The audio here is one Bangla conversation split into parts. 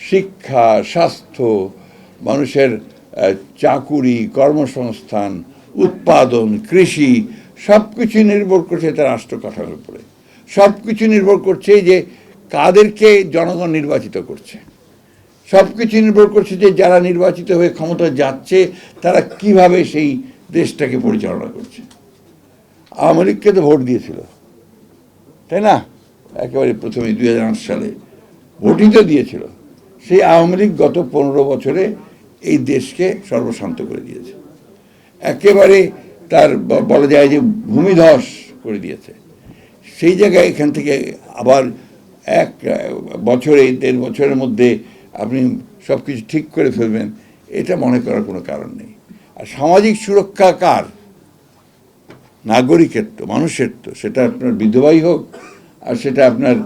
শিক্ষা, স্বাস্থ্য, মানুষের চাকুরি, কর্মসংস্থান, উৎপাদন, কৃষি সব কিছু নির্ভর করছে তার রাষ্ট্র কাঠামোর উপরে। সব কিছু নির্ভর করছে যে কাদেরকে জনগণ নির্বাচিত করছে। সব কিছু নির্ভর করছে যে যারা নির্বাচিত হয়ে ক্ষমতা যাচ্ছে, তারা কীভাবে সেই দেশটাকে পরিচালনা করছে। আওয়ামী লীগকে তো ভোট দিয়েছিল। তাই না? একেবারে প্রথমে দু হাজার আট সালে। ভোটই তো দিয়েছিল। সেই আওয়ামী লীগ গত পনেরো বছরে এই দেশকে সর্বশান্ত করে দিয়েছে। একেবারে তার বলা যায় যে ভূমিধস করে দিয়েছে। সেই জায়গায় এখান থেকে আবার এক, বছরে, দেড় বছরের মধ্যে আপনি সব কিছু ঠিক করে ফেলবেন, এটা মনে করার কোনো কারণ নেই। আর সামাজিক সুরক্ষা কার? নাগরিকের তো মানুষের তো, সেটা আপনার বিধবাই হোক, আর সেটা আপনার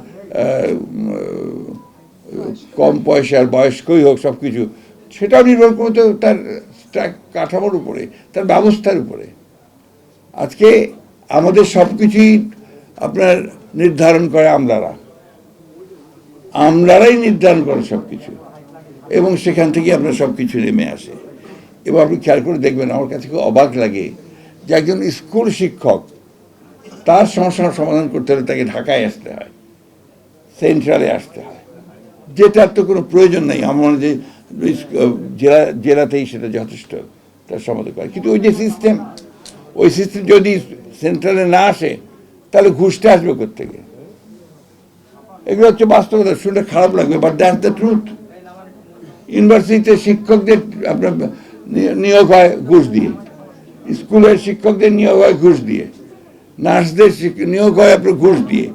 কম পয়সার, বয়স্কই হোক সব কিছু সেটাও নির্ভর করে তো তার কাঠামোর উপরে, তার ব্যবস্থার উপরে। আজকে আমাদের সব কিছুই আপনার নির্ধারণ করে আমলারা। আমলারাই নির্ধারণ করে সব কিছু এবং সেখান থেকে আপনার সব কিছু নেমে আসে। এবং আপনি খেয়াল করে দেখবেন, আমার কাছে খুব অবাক লাগে যে একজন স্কুল শিক্ষক, তার সমস্যার সমাধান করতে হলে তাকে ঢাকায় আসতে হয়, সেন্ট্রালে আসতে হয়। যেটার তো কোনো প্রয়োজন নেই। আমার যে জেলা, জেলাতেই সেটা যথেষ্ট তার সমাধান করে। কিন্তু ওই যে সিস্টেম ওই সিস্টেম যদি সেন্ট্রালে না আসে, তাহলে ঘুষটা আসবে থেকে এগুলো হচ্ছে বাস্তবতা শুনলে খারাপ লাগবে বাট দ্যাটস দ্য ট্রুথ ইউনিভার্সিটিতে শিক্ষকদের আপনার নিয়োগ হয় ঘুষ দিয়ে। স্কুলের শিক্ষকদের নিয়োগ হয় ঘুষ দিয়ে। নার্সদের নিয়োগ হয় আপনার ঘুষ দিয়ে।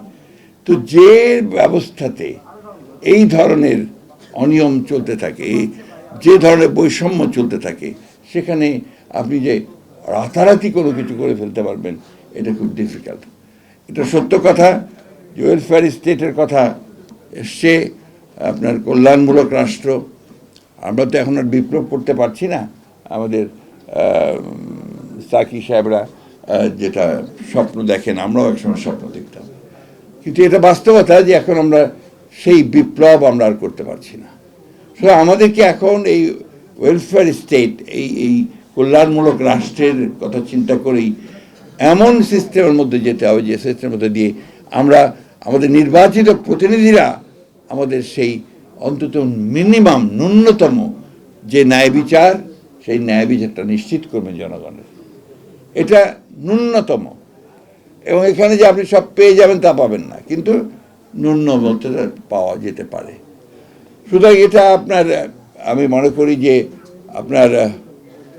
তো যে ব্যবস্থাতে এই ধরনের অনিয়ম চলতে থাকে, যে ধরনের বৈষম্য চলতে থাকে, সেখানে আপনি যে রাতারাতি কোনো কিছু করে ফেলতে পারবেন, এটা খুব ডিফিকাল্ট এটা সত্য কথা, যে ওয়েলফেয়ার স্টেটের কথা এসছে, আপনার কল্যাণমূলক রাষ্ট্র, আমরা তো এখন আর বিপ্লব করতে পারছি না, আমাদের সাকি সাহেবরা যেটা স্বপ্ন দেখেন, আমরাও একসময় স্বপ্ন দেখতাম। কিন্তু এটা বাস্তবতা যে এখন আমরা সেই বিপ্লব আমরা আর করতে পারছি না। সো আমাদেরকে এখন এই ওয়েলফেয়ার স্টেট এই এই কল্যাণমূলক রাষ্ট্রের কথা চিন্তা করেই এমন সিস্টেমের মধ্যে যেতে হবে যে সিস্টেমের মধ্যে দিয়ে আমরা, আমাদের নির্বাচিত প্রতিনিধিরা আমাদের সেই অন্তত মিনিমাম ন্যূনতম যে ন্যায় বিচার, সেই ন্যায় বিচারটা নিশ্চিত করবেন জনগণের। এটা ন্যূনতম। এবং এখানে যে আপনি সব পেয়ে যাবেন তা পাবেন না। কিন্তু ন্যূনতম পাওয়া যেতে পারে সুতরাং এটা আপনার, আমি মনে করি যে আপনার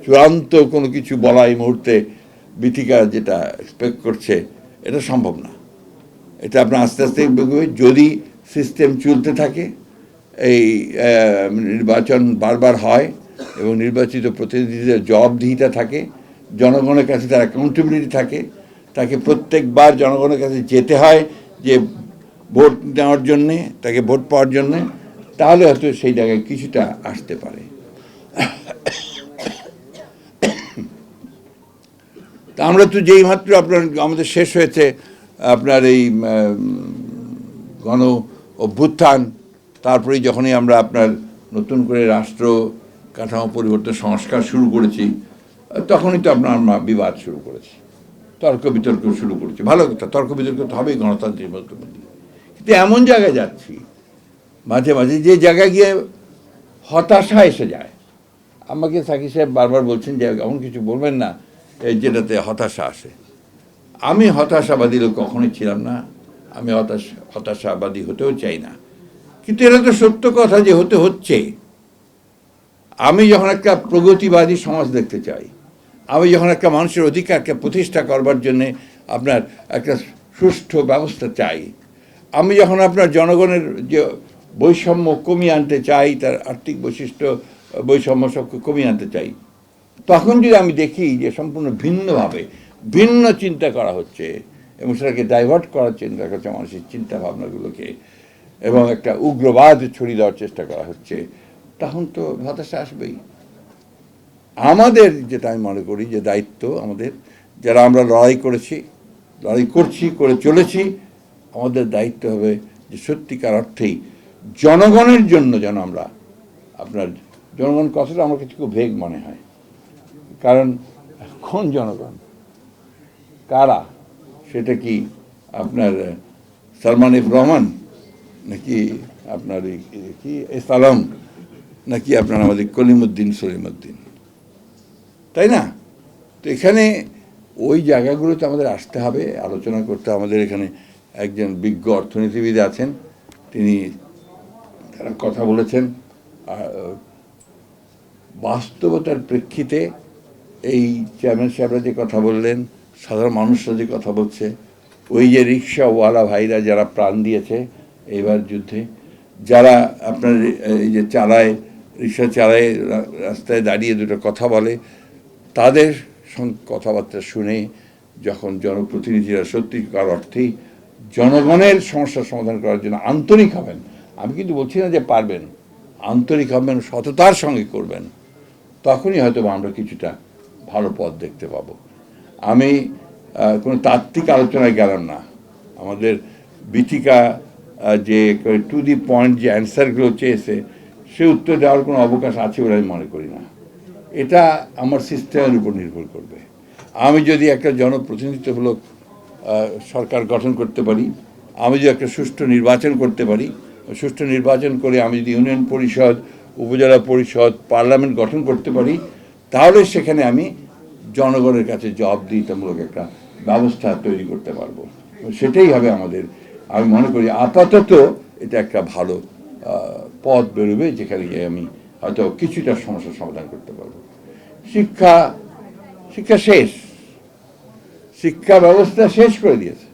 চূড়ান্ত কোনো কিছু বলা এই মুহূর্তে বিথিকা যেটা এক্সপেক্ট করছে, এটা সম্ভব না এটা আপনার আস্তে আস্তে। যদি সিস্টেম চলতে থাকে, এই নির্বাচন বারবার হয় এবং নির্বাচিত প্রতিনিধিদের জবাবদিহিতা থাকে, জনগণের কাছে তার অ্যাকাউন্টেবিলিটি থাকে, তাকে প্রত্যেকবার জনগণের কাছে যেতে হয় যে ভোট নেওয়ার জন্যে, তাকে ভোট পাওয়ার জন্যে, তাহলে হয়তো সেই জায়গায় কিছুটা আসতে পারে। তা আমরা তো যেই মাত্র আপনার, আমাদের শেষ হয়েছে আপনার এই গণ অভ্যুত্থান, তারপরেই যখনই আমরা আপনার নতুন করে রাষ্ট্র কাঠামো পরিবর্তন, সংস্কার শুরু করেছি, তখনই তো আপনার বিবাদ শুরু করেছি। তর্ক বিতর্ক শুরু করেছি। ভালো কথা, তর্ক বিতর্ক তো হবেই গণতান্ত্রিক কিন্তু এমন জায়গায় যাচ্ছি, মাঝে মাঝে যে জায়গায় গিয়ে হতাশা এসে যায়। আমাকে সাকি সাহেব বারবার বলছেন যে, এমন কিছু বলবেন না যেটাতে হতাশা আসে। আমি হতাশাবাদী লোক কখনোই ছিলাম না, আমি হতাশ, হতাশাবাদী হতেও চাই না। কিন্তু এটা তো সত্য কথা যে হতে হচ্ছে। আমি যখন একটা প্রগতিবাদী সমাজ দেখতে চাই, আমি যখন একটা মানুষের অধিকারকে প্রতিষ্ঠা করবার জন্যে আপনার একটা সুষ্ঠু ব্যবস্থা চাই আমি যখন আপনার জনগণের যে বৈষম্য কমিয়ে আনতে চাই, তার আর্থিক বৈশিষ্ট্য, বৈষম্য সবকে কমিয়ে আনতে চাই, তখন যদি আমি দেখি যে সম্পূর্ণ ভিন্নভাবে, ভিন্ন চিন্তা করা হচ্ছে এবং সেটাকে ডাইভার্ট করার চিন্তা করছে মানুষের চিন্তা ভাবনাগুলোকে এবং একটা উগ্রবাদ ছড়িয়ে দেওয়ার চেষ্টা করা হচ্ছে, তখন তো হতাশা আসবেই। আমাদের যেটা আমি মনে করি যে দায়িত্ব আমাদের, যারা আমরা লড়াই করেছি, লড়াই করছি, করে চলেছি আমাদের দায়িত্ব হবে যে সত্যিকার অর্থেই জনগণের জন্য যেন আমরা আপনার জনগণ কথাটা আমার কাছে খুব ভেগ মনে হয়। কারণ কোন জনগণ? কারা? সেটা কি আপনার সালমান এফ রহমান নাকি আপনার কি এস নাকি আপনার আমাদের কলিমুদ্দিন সলিমুদ্দিন? তাই না? তো এখানে ওই জায়গাগুলোতে আমাদের আসতে হবে, আলোচনা করতে আমাদের এখানে একজন বিজ্ঞ অর্থনীতিবিদ আছেন, তিনি তারা কথা বলেছেন বাস্তবতার প্রেক্ষিতে এই চেয়ারম্যান সাহেবরা যে কথা বললেন, সাধারণ মানুষরা যে কথা বলছে, ওই যে রিক্সাওয়ালা ভাইরা যারা প্রাণ দিয়েছে এইবার যুদ্ধে, যারা আপনার এই যে চালায়, রিক্সা চালায় রাস্তায় দাঁড়িয়ে দুটো কথা বলে, তাদের সঙ্গে কথাবার্তা শুনে যখন জনপ্রতিনিধিরা সত্যিকার অর্থেই জনগণের সমস্যার সমাধান করার জন্য আন্তরিক হবেন আমি কিন্তু বলছি না যে পারবেন। আন্তরিক হবেন সততার সঙ্গে করবেন। তখনই হয়তো আমরা কিছুটা ভালো পথ দেখতে পাবো। আমি কোনো তাত্ত্বিক আলোচনায় গেলাম না। আমাদের বিথিকা যে টু দি পয়েন্ট যে অ্যান্সারগুলো চেয়েছে, সে উত্তর দেওয়ার কোনো অবকাশ আছে বলে আমি মনে করি না। এটা আমার সিস্টেমের উপর নির্ভর করবে। আমি যদি একটা জনপ্রতিনিধিত্বমূলক সরকার গঠন করতে পারি, আমি যদি একটা সুষ্ঠু নির্বাচন করতে পারি, সুষ্ঠু নির্বাচন করে আমি যদি ইউনিয়ন পরিষদ, উপজেলা পরিষদ, পার্লামেন্ট গঠন করতে পারি, তাহলে সেখানে আমি জনগণের কাছে জবাবদিহিতামূলক একটা ব্যবস্থা তৈরি করতে পারব। সেটাই হবে আমাদের, আমি মনে করি আপাতত এটা একটা ভালো পথ বেরোবে, যেখানে গিয়ে আমি হয়তো কিছুটা সমস্যার সমাধান করতে পারব। শিক্ষা শিক্ষা শেষ। শিক্ষা ব্যবস্থা শেষ করে দিয়েছে।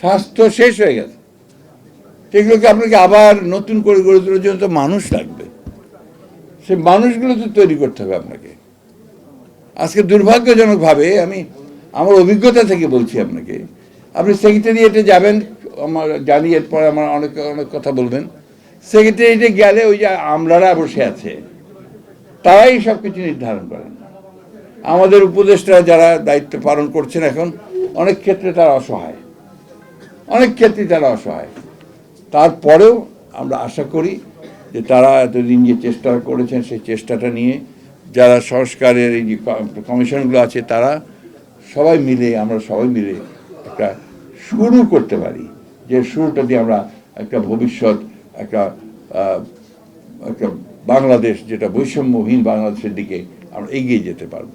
স্বাস্থ্য শেষ হয়ে গেছে। সেগুলোকে আপনাকে আবার নতুন করে গড়ে তোলার জন্য তো মানুষ লাগবে। সে মানুষগুলো তো তৈরি করতে হবে আপনাকে। আজকে দুর্ভাগ্যজনকভাবে আমি, আমার অভিজ্ঞতা থেকে বলছি আপনাকে। আপনি সেক্রেটারিয়েটে যাবেন, আমার জানি এরপরে আমার অনেক অনেক কথা বলবেন। সেক্রেটারিয়েটে গেলে ওই যে আমলারা বসে আছে, তারাই সব কিছু নির্ধারণ করেন। আমাদের উপদেষ্টা যারা দায়িত্ব পালন করছেন এখন, অনেক ক্ষেত্রে তারা অসহায়। অনেক ক্ষেত্রে তারা অসহায়। তারপরেও আমরা আশা করি যে তারা এতদিন যে চেষ্টা করেছেন, সেই চেষ্টাটা নিয়ে যারা সংস্কারের এই যে কমিশনগুলো আছে, তারা সবাই মিলে, আমরা সবাই মিলে একটা শুরু করতে পারি। যে শুরুটা দিয়ে আমরা একটা ভবিষ্যৎ, একটা একটা বাংলাদেশ, যেটা বৈষম্যহীন বাংলাদেশের দিকে আমরা এগিয়ে যেতে পারব।